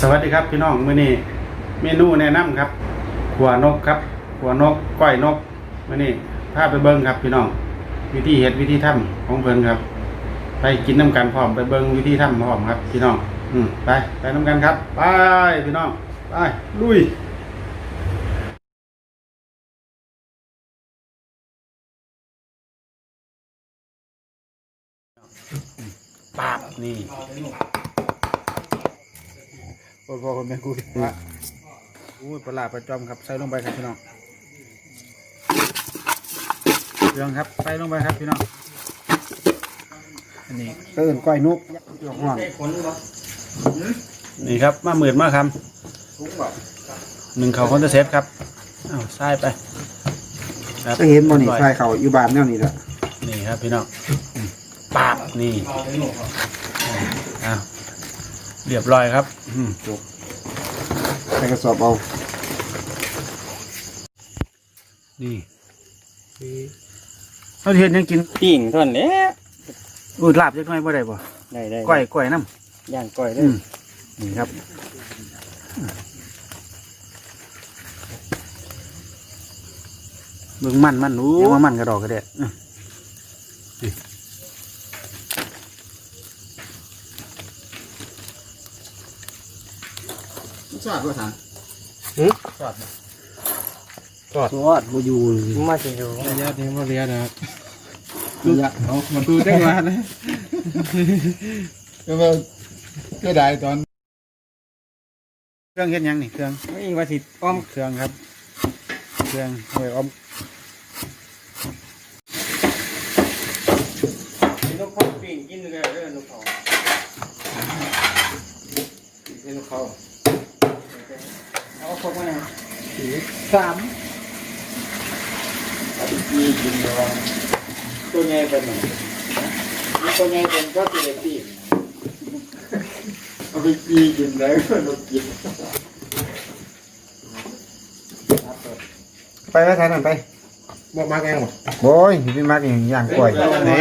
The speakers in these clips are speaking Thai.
สวัสดีครับพี่น้องมื้อนี้เมนูแนะนำครับขัวนกครับขัวนกก้อยนกมื้อนี้พาไปเบิ่งครับพี่น้อง วิธีเฮ็ดวิธีทำของเพิ่นครับ ไปกินน้ำกันพร้อมไปเบิ่งวิธีทำพร้อมครับ พี่น้อง อืมไปไปน้ำกันครับไปพี่น้องไปลุยปาบนี่ คนพ่อคนแม่กูว่าอุ้ยปลาร้าปลาจอมครับใส่ลงไปครับพี่น้องเครื่องครับใส่ลงไปครับพี่น้องอันนี้เตื่นก้อยนุกยกห้องนี่ครับมาหมื่นมาคำหนึ่งเขาคอนเตอร์เซฟครับอ้าวใส่ไปครับก็เห็นบ่นี่รียบร้อยใส่เขาอยู่บ้านแนวนี้แหละนี่ครับพี่น้องอืมปาบนี่อ้าว เรียบร้อยครับ อืมใส่กระสอบเอา นี่เขาเห็นยังกินปิ่งเท่านั้นแหละอุ้ยลาบจักหน่อยบ่ได้บ่ได้ได้ก้อยก้อยน้ย่างก้อยเลำอืยมนี่ครับเบิ่งมันมันรู้ว่ามันกระดอกกระเดะอื้อ ชอบก็ทางชอบทอดบ่อยู่มาสิอยู่ระยะนี้บ่เรียนะระยะเอามันดูได้มาเลยก็ว่าก็ได้ตอน เครื่องเฮ็ดหยังนี่เครื่องไม่ว่าสิอ้อมเครื่องครับ เครื่องเอาไว้ออมนกเขาปิ่งกินเลยเด้อนกเขาเป็นนกเขา เอาพกมาหน่อยสามมีกินเนาะตัวใหญ่เป็นหนึ่งตัวใหญ่เป็นก็ตัวเล็กปีเอาไปปีกินแล้วก็นกกินไปไว้ทางนั้นไปบอกมากแกงหมดโอ้ยพี่มักอย่างย่างกล้วยไหน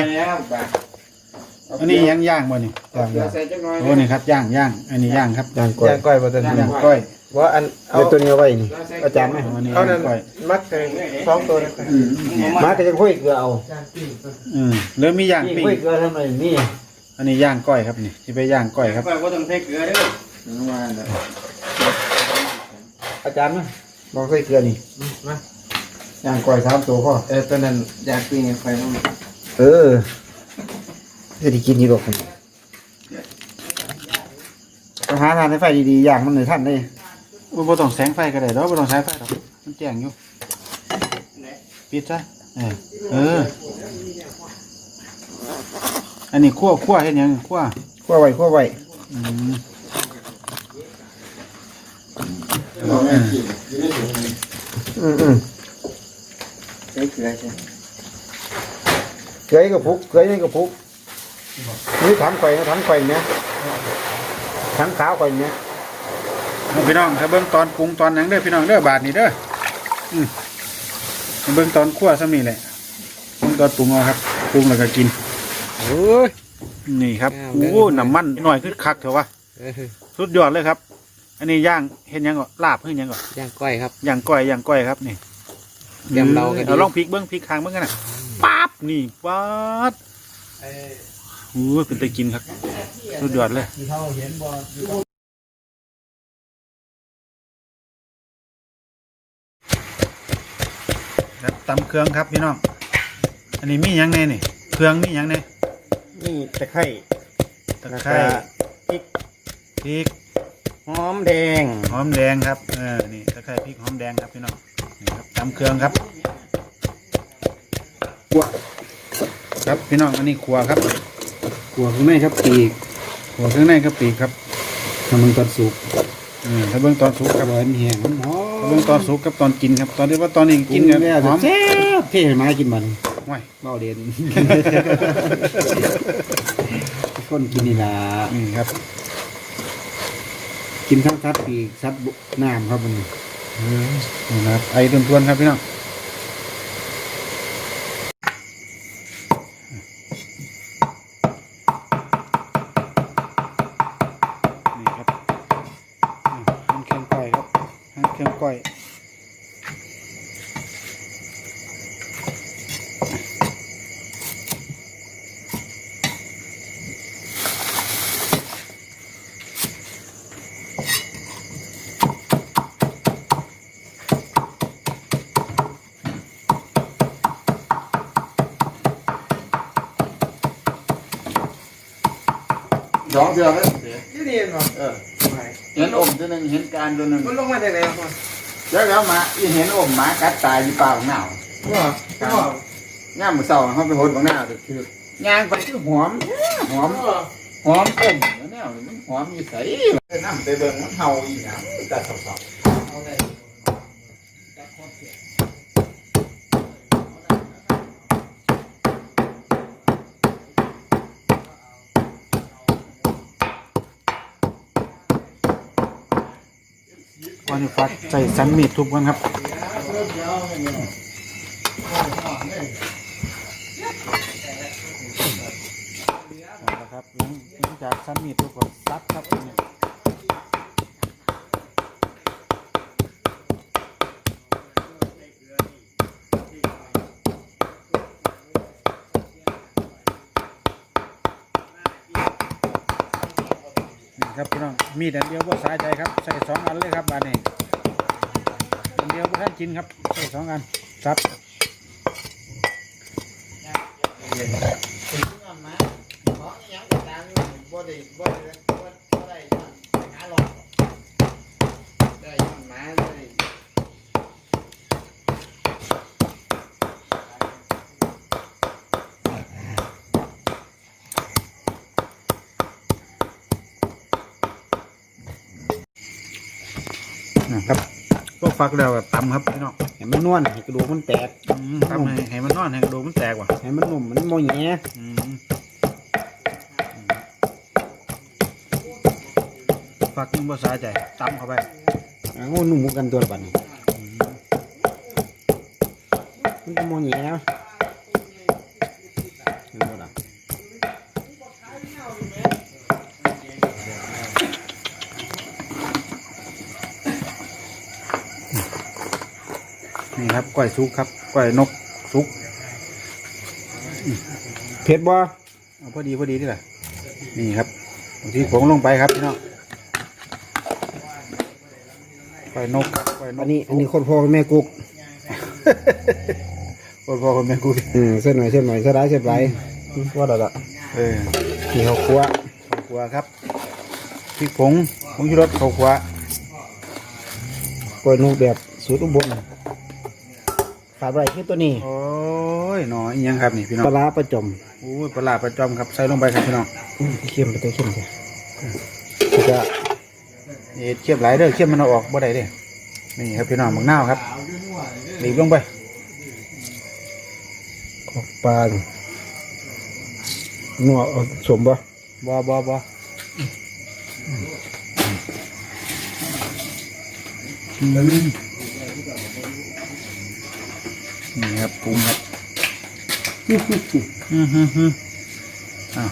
อันนี้ยังย่างบ่นี่ ย่างเดี๋ยย่าวงใส่จังน้อยโอ้นี่ครับย่างย่างอันนี้ย่างครับย่างกล้วยย่างกล้วยบ่ทันย่างก้อยว่าอันเอาตัวนี้เอาไว้นี่อาจารย์ไหมอันนี้เอาย่านั่งนก้อยมักแต่สองตัวนะมาก็จะคุยเกลือเอาอืมเริ่มมีย่างนี่ปิ้งคุยเกลือทำไมนี่อันนี้ย่างก้อยครับนี่ที่ไปย่างก้อยครับก้อยก็ต้องใส่เกลือเด้ออาจารย์มั้ยบอกคุยเกลือนี่มาย่างกล้วยสามตัวพ่อเออตอนนั้นอยากปิ้งไฟมันเออจะได้กินอยู่ดอก ไปหาทานให้ไฟดีๆอย่างมันหนึ่งท่านเลยบ่บ่ต้องแสงไฟก็ได้ดอกบ่ต้องใช้ไฟดอกมันแจ้งอยู่ปิดซะเออเออ อันนี้คั่วคั่วเฮ็ดหยังคั่วขั้วไว้ขั้วไว้อืมอืมอืมใส่เกลือใช่เคยกับพุกเคยนี่กับพุกนี่ถังไข่นะถังไข่เนี่ย ถังขาวไข่เนี่ยเอาพี่น้องถ้าเบิ่งตอนปรุงตอนหยังเด้อพี่น้องเด้อบาดนี้เด้ออืมเบิ่งตอนคั่วซะนี่แหละเบิ่งตอนปรุงเอาครับปรุงแล้วก็กินโอ้ยนี่ครับโอ้น้ำมันหน่อยขึ้นคักเถอะวะสุดยอดเลยครับ อันนี้ย่างเฮ็ดหยังก่อนลาบเฮ็ดหยังก่อนย่างก้อยครับย่างก้อยย่างก้อยครับนี่แกมเราก็ดีเอาลองพลิกเบิ้งพลิกคางเบิ้งกันนะปั๊บนี่ป๊าดโอ้ยเป็นตะกินครับสุดยอดเลยครับตำเครื่องครับพี่น้อง อันนี้มีหยังไงนี่ เครื่องมีหยังไงนี่ตะไคร้ตะไคร้พริกพริกหอมแดง หอมแดงครับ เออ นี่ตะไคร้พริกหอมแดงครับพี่น้อง นี่ครับตำเครื่องครับขัวครับพี่น้องอันนี้ขัวครับ ขัวข้างในครับปีกขัวข้างในครับปีกครับถ้าเบิ่งตอนสุกอืมถ้าเบิ่งตอนสุกครับหวานแห้งมันหอถ้ามเบิ่งตอนสุกกับตอนกินครับ ตอนที่ว่าตอนนี้กินเนี่ยเนี่ยหอมแซ่บเท่ให้หมากินมันห่วยเบาเด่นคนกินนี่ล่ะนี่ครับ กินทั้งซัดปีกซัดบุน้ำครับมันนี่นะครับไอ้ทวนๆครับพี่น้อง เครื่องก้อยสอ เห็นอมตัวหนึ่งเห็นการตัวหนึ่งมันลงมาจากไหนบ่แล้วแล้วหมาอีเห็นอมหมากัดตายอยู่เปล่าหนาวบ่บ่ย่ามมือเศร้าเขาไปโหดบางหน้าเด็กคือย่างไปคือหอมหอมหอมอมแล้วแนวนี้มันหอมอยู่ใสน้ำไปเบิ่งมันเห่าอีหยังจัดสอบๆ วันนี้ฟักใส่สันมีดทุบกันครับนะครับหลังหลังจากสันมีดทุบก็ซับครับเนี่ยนี่ครับพี่น้อง มีดอันเดียวก็สายใจครับใส่สองอันเลยครับบานนี้อันเดียวก็ท่านกินครับใส่สองอันซับนะครับก็ ฟักแล้วก็ตำครับพี่น้องให้มันนวลให้กระดูกมันแตกอืมตำให้ให้มันนอนให้กระดูกมันแตกว่ะให้มันนุ่มมันบ่แหย่อืมฟักยังบ่สาใจตำเข้าไปอ่ามันนุ่มกันตัวละบัดนี้มันจะบ่แหย่เห็นบ่ล่ะ นี่ครับก้อยสุกครับก้อยนกสุกเผ็ดบ่เอาพอดีพอดีนี่แหละนี่ครับบางทีผงลงไปครับพี่น้องก้อยนกก้อยนอักนนี้อันนี้คนพ่อกับแม่กุ๊กคนพ่อคนแม่กูอืมเส้นหน่อยเส้นหน่อยเส้นร้ายเส้นไรว่าแล้วล่ะเออนี่เขาครัวข้าวคั่วครับพริกผงผงชูรสข้าวคั่วกล้วยนุ่มแบบสูตรอุบล ขาดไรคือตัวนี้โอ้ยหนออีหยังครับนี่พี่น้องปลาร้าประจมโอ้ยปลาร้าประจอมครับใส่ลงไปครับพี่น้องอืมเข้มไปตัวเข้มจ้ะจะนี่เคียบหลายเด้อเคียบมันเอาออกบ่ได้เด้นี่ครับพี่น้องมักนาวครับหลีบลงไปขอกปลาหนัวเอาสมบ่บ่บ่บ่อืม นี่ครับปรุงครับอือฮึฮึอ้าว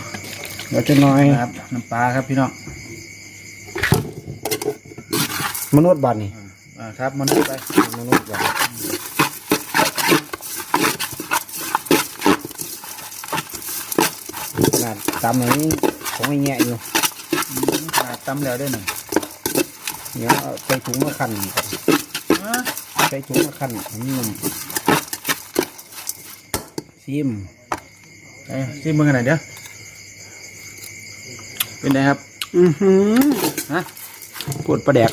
เดี๋ยวจะน้อยครับน้ำปลาครับพี่น้องมนุษย์บานนี่อ่าครับมันไปมนุษย์บานขนาดตำนี้ของไอ้แง่อยู่อืมขนาดตำแล้วได้หนึ่งเดี๋ยวเอาใส่ถุงมาคั่นก่อนอะใส่ถุงมาคั่นให้มันนุ่ม ซิมเอ้ยซิมึงกันหน่อยเดี๋ยวเป็นไงครับอือหือฮะปวดประแดก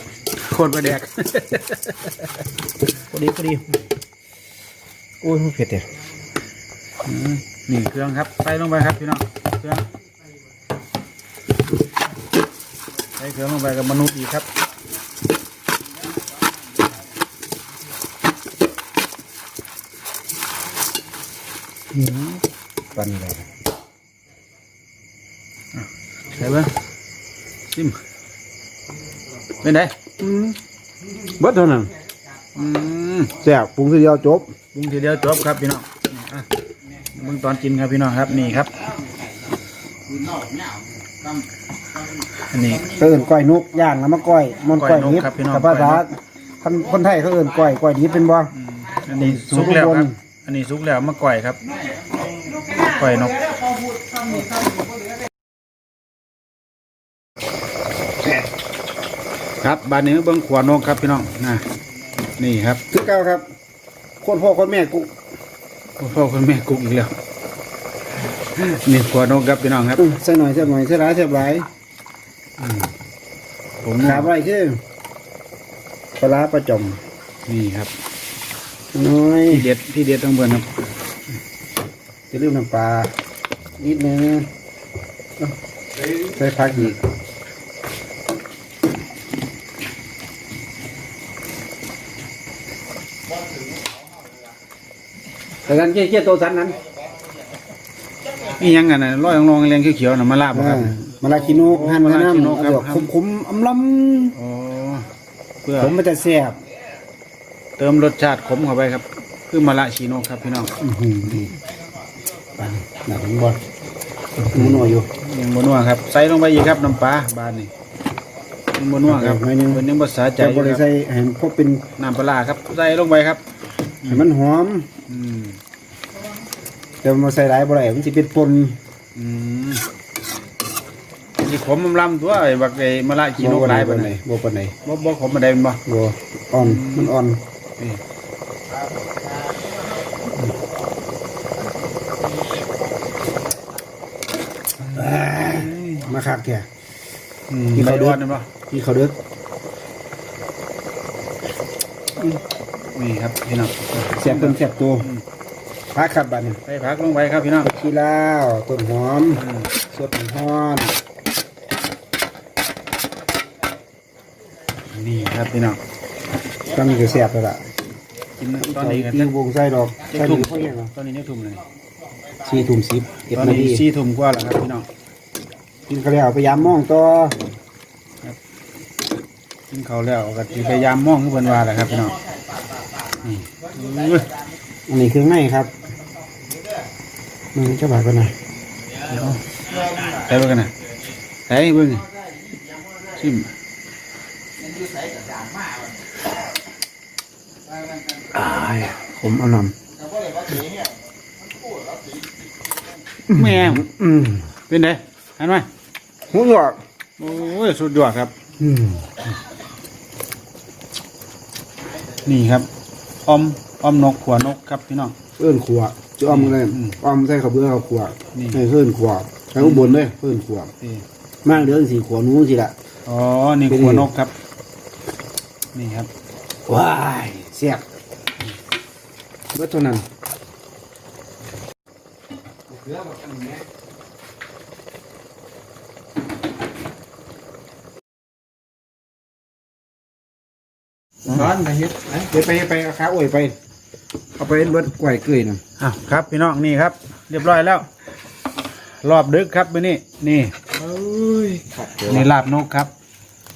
โคตรประแดกพอดีพอดีโอ้ยมันเผ็ดเนี่ยอืมนี่เครื่องครับใส่ลงไปครับพี่น้องเครื่องใส่เครื่องลงไปกับมนุษย์อีกครับ ปันเลยใส่เบิ้งซิมเป็นไงเบิดเท่านั้นอืมแซ่บปรุงทีเดียวจบปรุงทีเดียวจบครับพี่น้องอะเบิ่งตอนกินครับพี่น้องครับนี่ครับอันนี้เตื่นก้อยนกย่างแล้วมาก้อยมันก้อยก้อยนกนิดครับพี่น้องกับภาษาก้อยนกคนคนไทยเขาเอิ้นก้อยก้อยดิบเป็นบ่อืมอันนี้สุกแล้วครับ อันนี้สุกแล้วมาก่อยครับก่อยนกครับบานนี้เบิ้งขวานกครับพี่น้องนะนี่ครับคือเก่าครับคนพ่อคนแม่กูคุณพ่อคุณแม่กุ๊กอีกแล้วนี่ขวานกครับพี่น้องครับอื้อใส่หน่อยใส่หน่อยใส่หลายใส่หลายผมขาบไว้คือปลาร้าประจอมนี่ครับ น้อยที่เด็ดที่เด็ดต้องเบิ่นครับจะลืมน้ำปลานิดนึงเอ้าใส่ผักอีกแต่กันเกี้ยๆโตสันนั้นนี่ยังไงนะร้อยลองๆเรียงเขียวๆน่ะมาลาบบ่ครับอ่ามาลาคิโนกหั่นมามาลาคิโนกน้ำครับเอาขมๆอำลอ๋อเพื่อำผมมันจะแซ่บ เติมรสชาติขมเข้าไปครับ คือมะละชีโนครับพี่น้องอื้อหือดีปานหนักบอลหมูหน่อยอยู่ยังบนัวครับ ใส่ลงไปอีกครับน้ำปลาบานนี่ยังบนัวครับหน่อยหนึ่งเป็นยังภาษาใจจะอบยู่ริครับใส่ให้พอเป็นน้ำปลาร้าครับใส่ลงไปครับ ให้มันหอม อืมแต่มาใส่หลายบ่ได้มันสิเป็นปนอืมนี่ขมมันลำตัวไอ้บักไอ้มะละชีโนก็ได้บ่ปะไหนไหนบ่ปานไหนบ่บ่ขมมาได้แม่นบ่บ่อ่อนมันอ่อน นี่มาคักแก่อืมกินใบข้าวเดือ่ออนนนี่บ่ที่เขาเด้อนี่ครับพี่น้องแซ่บเพิ่นแซ่บตัวพักครับบัดนี้ใส่ผักลงไปครับพี่น้องขี้ลาวต้นหอมอืมสดฮ้อนนี่ครับพี่น้อง ตอนนี้ก็แซ่บแล้วล่ะกินตอนนี้กันตีวงใส่ดอกจะใส่ทุ่มถุงเขาเองเหรอตอนนี้เนี่ยทุ่มเลยสี่ทุ่มสิบเก็บตอนนานี้ทีสี่ทุ่มกว่าแล้วครับพี่น้องกินข้าวแล้วพยายามมองต่อกินข้าวแล้วก็สิพยายามมองคือเพิ่นว่าแหละครับพี่น้องนี่อุ้ยอันนี้เครื่องในครับมันจะบาดกันหน่อยใส่เบิ่งกันน่ะใส่เบิ่งชิม อ้ายผมเอานแม่ำอืมเป็นไงเห็นไหมหูหยอกโอ้ยสุดยอดครับ อืมนี่ครับออมออมนกขัวนกครับพี่น้องเอิ้นขัวจะอ้อมเลยอืมอ้อมใส่ข้าวเบื่อข้าวขัวนี่ให้เอิ้นขัวใส่ข้างบนเลยเอิ้นขัวนี่มากเดือนสีขัวหนู้สิละอ๋อนี่เป็นขัวไงนกครับ นี่ครับว้ายเสียบ เมื่อเท่านั้นร้อนไปเฮ็ดไปไปไปเอาขาโอ้ยไป เอาไปเฮ็ดเบิดกล้วยเกยน่ะอ้าวครับพี่น้องนี่ครับ เรียบร้อยแล้ว รอบดึกครับมื้อนี้นี่เอ้ยขัดเดี๋ยวนี่ลาบนกครับ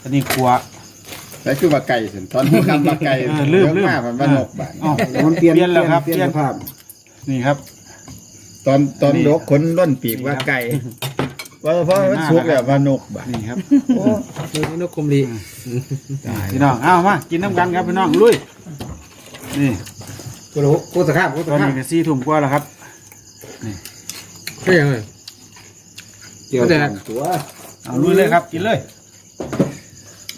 อันนี้ขัว แล้วคือว่าไก่สิตอนนี้ทำว่าไก่เออลืมลืม มากมันว่านกบาดอ้าวมันเปลี่ยนเปลี่ยนแล้วครับเปลี่ยน เปลี่ยนสภาพนี่ครับ ตอนตอนนี่ดกขนล้นปีกว่าไก่ว่าเพราะมันสุกแล้วว่านกบาดนี่ครับโอ้ยนกคุมลีพี่น้องเอามากินน้ำกันครับพี่น้องลุยนี่โอ้โหโคตรข้ามโคตตรอนข้ามนี้ก็สี่ทุ่มกว่าแล้วครับก็ยังไง เกี่ยวกับตัวเอาลุยเลยครับ กินเลย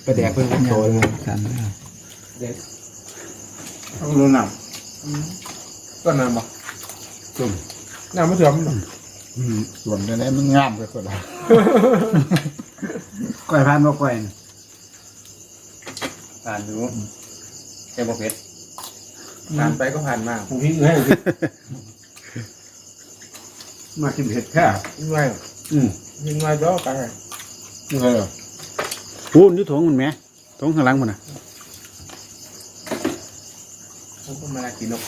ไปแดกเพิ่งโตเลยกันต้องรู้น้ำก็น้ำบ่ตุ่มน้ำไม่เสื่อมส่วนนี้มันงามไปคนละก้อยพันบ่ก้อยผ่านดูเจ้าบ่เพชรผ่านไปก็ผ่านมาผมพิ้งให้มากินเผ็ดแค่ยิ่งไงอืมยิ่งไงก็ไปยิ่งไงเหรอ พูนอยู่ถงมันไหมถงข้างหลังมันน่ะผมก็มากินนก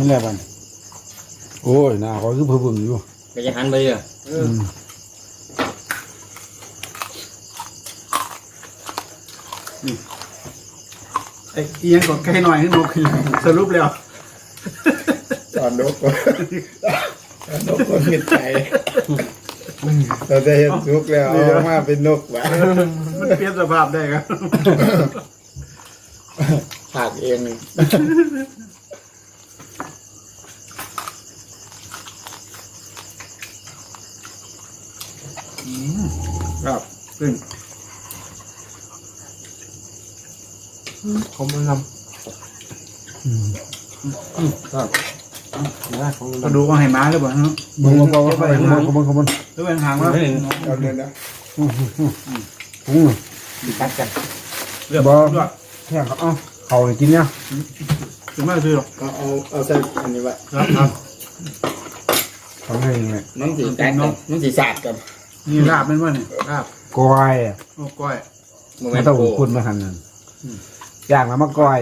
นี่แหละบันโอ้ยหน้าเขาคือเพิ่มอยู่ไปยังหันเลยอะไอ้อียังก็ใกล้หน่อยให้นกสรุปแล้ว ตอนนกก็ตอ นนกก็เห็นใจเราได้เห็นทุกแล้วเอาออกมาเป็นนกว่ะมันเปลี่ยนสภาพได้ครับหักเองครับซึ่งผมมันนำครับ มาดูว่าให้มาหรือเปล่าฮะมึงมาบอกว่าไปบนบนบนหรือเป็นหางว่าเอบเดินแล้วอืมตัดกันเรียบร้อยแค่เขาเอาเขาเลยกินเนี่ยถึงไม่ซื้อหรอกเอาเอาใส่อันนี้ไว้ครับำให้ยังไงน้อสีแตกน้องสีสาดกันนี่ลาบเป็นว่าเนี่ลาบก้อยโอ้ก้อยมันต้องคุณมาทำนนั่นอยากมามาก้อย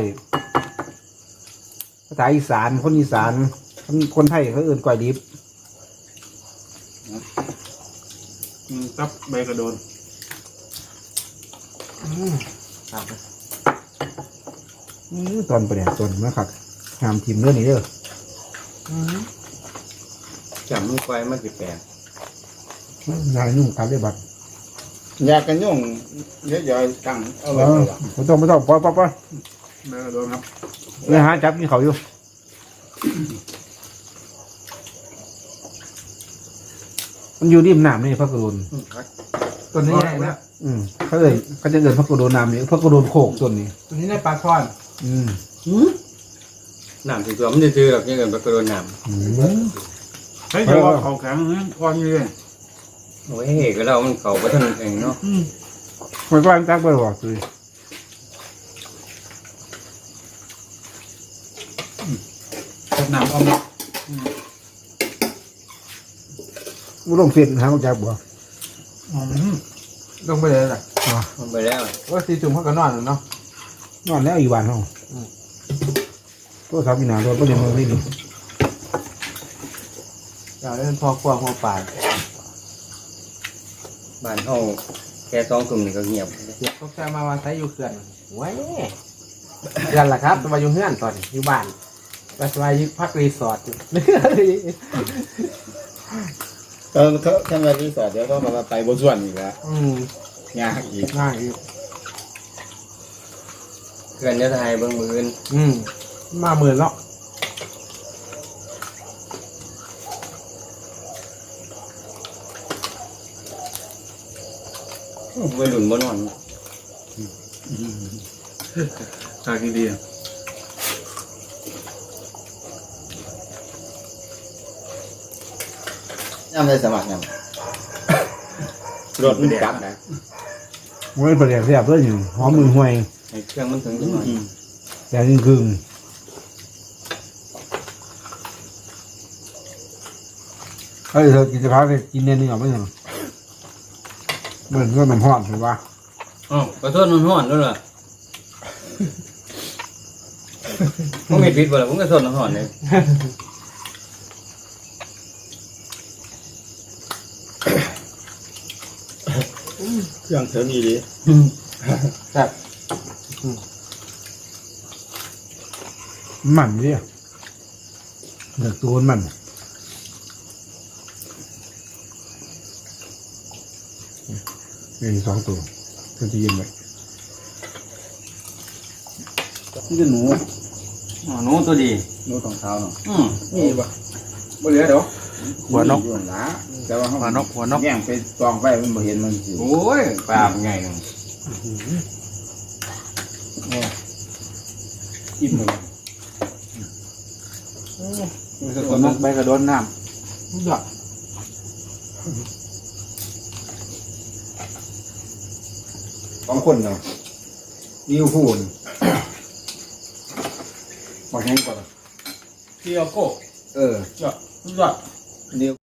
าษาอีสาน คนอีสาน คนคนไทยเขาเอื่นก้อยดิบอืมตับใบกระโดนอืมตอนประเดี๋ยวตอนมาขัดงามทีมเรื่องนี้เด้อจับมือไฟมันสิแปลกนายนุ่งการได้บัตรอยากกันยุ่งเยอะๆกังเอาเอไว้อไม่ต้องไม่ต้องปล่อยปล่อยปล่อย ใบกระโดนครับ เลยหาจับกินเขาอยู่มันอยู่ริมน้ำนี่พระกรุณตัวนี้ใหญ่นะอืมเขาเอ่ยเขาจะเดินพระกรุณน้ำนี่พระกรุณโขกตัวนี้ ตัวนี้ได้ปลาช่อน อืมน้ำถึงตัวมันจะซื้อหรอกยังเงินไปกระโดดน้อืมเฮ้ยเดี๋ยวว่าเขาแข็งนะก้อนนี้เลยำโอ้ยเฮ้ก็เรามันเก่าไปท่านเองเนาะ ไม่กล้าจักไปหรอกคือ กับน้ำเอามามันลงเฟียนหาจักบ่อืมลงไปเลยล่ะมันไปแล้วว่าสีจุ่มเขาก็นอนเนาะนอนแล้วอีวันห้องตัวสาวปีหนาตัวก็เดินมาไม่ดีอยากเล่นพอครัวหัวป่าบ้านเขาแค่สองกลุ่มนี่ก็เงียบเดี๋ยวเขาแค่มาวันใช้อยู่เขื่อนไว้เขื่อนล่ะครับมาอยู่เฮือนตอนนี้อยู่บ้านไปสบายอยู่พักรีสอร์ทอยู่ เออเขาทำงานรีสอร์ทเดี๋ยวก็มาไปบนส่วนอีกแล้วอืมยากอีกง่ายอยู่เพื่อนจะทายเบิ่งมืออื่นอืมมาหมื่นแล้ววัยรุ่นบ่นอนชากีดีอ่ ยังได้สมัครยังรถมันจับนะมันเป็นประเดี๋ยวเสียบเลยอยู่หอมมือห่วยให้เครื่องมันถึงจังหน่อยแต่ยิงกึ่งเฮ้ยเธอกินจะพักกินเนื้อเนื้อไม่เหรอเหมือนก็มันห่อนถูกปะอ๋อขอโทษมันห้อนด้วยล่ะผมไม่ผิดบ่ล่ะผมก็โทษมันห้อนเลย เครื่องเธอมีดิแบบมันเนี่ยเดือดตัวมันนี่สองตัวก็จะยินไปนี่จะหนูอ๋อหนูตัวดีนู้ตรงเท้าเนาะอืมนี่ปะบ่เหลือเดี๋ยว หัวนกอยู่นะแต่ว่าเขาหัวนกหัวนก แย่งไปตองไฟมันบ่เห็นมันสิโอ้ยปลาเป็นไงนึงอิ่มเลยส่วนนกใบกระโดนน้หยอดสองคนเนาะวิวพูนำบอกแห้งก่อนเที่ยวโก้เออ ยอดยอด Valeu.